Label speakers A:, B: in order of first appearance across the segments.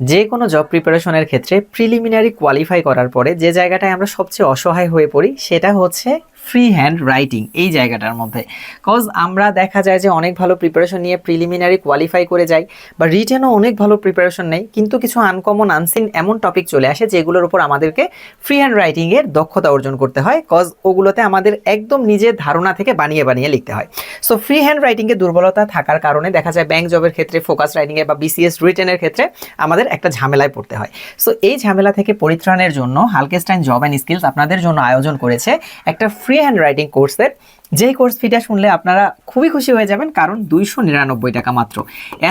A: যে কোনো জব প্রিপারেশনের ক্ষেত্রে প্রিলিমিনারি কোয়ালিফাই করার পরে যে জায়গাটায় আমরা সবচেয়ে অসহায় হয়ে পড়ি সেটা হচ্ছে ফ্রি হ্যান্ড রাইটিং এই জায়গাটার মধ্যে। কজ আমরা দেখা যায় যে অনেক ভালো প্রিপারেশন নিয়ে প্রিলিমিনারি কোয়ালিফাই করে যাই বা রিটেনও অনেক ভালো প্রিপারেশন নেই, কিন্তু কিছু আনকমন আনসিন এমন টপিক চলে আসে যেগুলোর উপর আমাদেরকে ফ্রি হ্যান্ড রাইটিংয়ের দক্ষতা অর্জন করতে হয়। কজ ওগুলোতে আমাদের একদম নিজের ধারণা থেকে বানিয়ে বানিয়ে লিখতে হয়। সো ফ্রি হ্যান্ড রাইটিংয়ে দুর্বলতা থাকার কারণে দেখা যায় ব্যাংক জবের ক্ষেত্রে ফোকাস রাইটিংয়ে বা বিসিএস রিটেনের ক্ষেত্রে আমাদের একটা ঝামেলায় পড়তে হয়। সো এই ঝামেলা থেকে পরিত্রাণের জন্য হালকেস্টাইন জব অ্যান্ড স্কিলস আপনাদের জন্য আয়োজন করেছে একটা ফ্রি হ্যান্ড রাইটিং কোর্সের যেই কোর্স ফিটা শুনলে আপনারা খুবই খুশি হয়ে যাবেন, কারণ দুইশো নিরানব্বই টাকা মাত্র।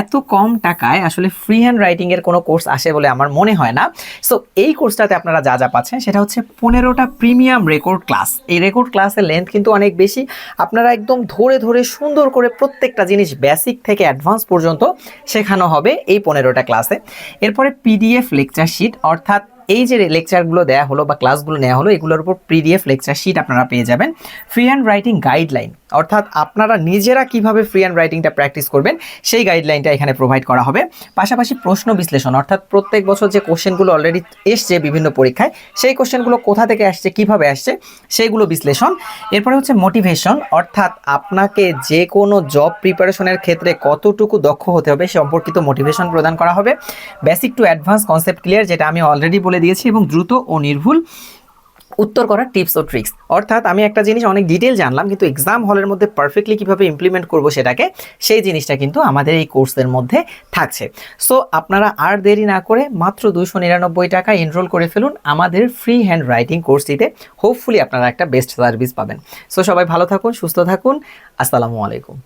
A: এত কম টাকায় আসলে ফ্রি হ্যান্ড রাইটিংয়ের কোনো কোর্স আসে বলে আমার মনে হয় না। সো এই কোর্সটাতে আপনারা যা যা পাচ্ছেন, সেটা হচ্ছে পনেরোটা প্রিমিয়াম রেকর্ড ক্লাস এই রেকর্ড ক্লাসের লেন্থ কিন্তু অনেক বেশি। আপনারা একদম ধরে ধরে সুন্দর করে প্রত্যেকটা জিনিস বেসিক থেকে অ্যাডভান্স পর্যন্ত শেখানো হবে এই পনেরোটা ক্লাসে এরপরে পিডিএফ লেকচার শিট অর্থাৎ এই যে লেকচারগুলো দেওয়া হলো বা ক্লাসগুলো নেওয়া হলো, এগুলোর উপর পিডিএফ লেকচার শিট আপনারা পেয়ে যাবেন। ফ্রি অ্যান্ড রাইটিং গাইডলাইন অর্থাৎ আপনারা নিজেরা কীভাবে ফ্রি অ্যান্ড রাইটিংটা প্র্যাকটিস করবেন, সেই গাইডলাইনটা এখানে প্রোভাইড করা হবে। পাশাপাশি প্রশ্ন বিশ্লেষণ, অর্থাৎ প্রত্যেক বছর যে কোশ্চেনগুলো অলরেডি এসছে বিভিন্ন পরীক্ষায়, সেই কোশ্চেনগুলো কোথা থেকে আসছে, কীভাবে আসছে, সেইগুলো বিশ্লেষণ। এরপরে হচ্ছে মোটিভেশন অর্থাৎ আপনাকে যে কোনো জব প্রিপারেশনের ক্ষেত্রে কতটুকু দক্ষ হতে হবে সম্পর্কিত মোটিভেশন প্রদান করা হবে। Basic to advance concept clear যেটা আমি অলরেডি বলে দিয়েছি এবং দ্রুত ও নির্ভুল উত্তর করার টিপস ও ট্রিক্স অর্থাৎ আমি একটা জিনিস অনেক ডিটেল জানলাম, কিন্তু এক্সাম হলের মধ্যে পারফেক্টলি কীভাবে ইমপ্লিমেন্ট করব সেটাকে, সেই জিনিসটা কিন্তু আমাদের এই কোর্সের মধ্যে থাকছে। সো আপনারা আর দেরি না করে মাত্র দুশো নিরানব্বই টাকা এনরোল করে ফেলুন আমাদের ফ্রি হ্যান্ড রাইটিং কোর্সটিতে হোপফুলি আপনারা একটা বেস্ট সার্ভিস পাবেন। সো সবাই ভালো থাকুন, সুস্থ থাকুন। আসসালামু আলাইকুম।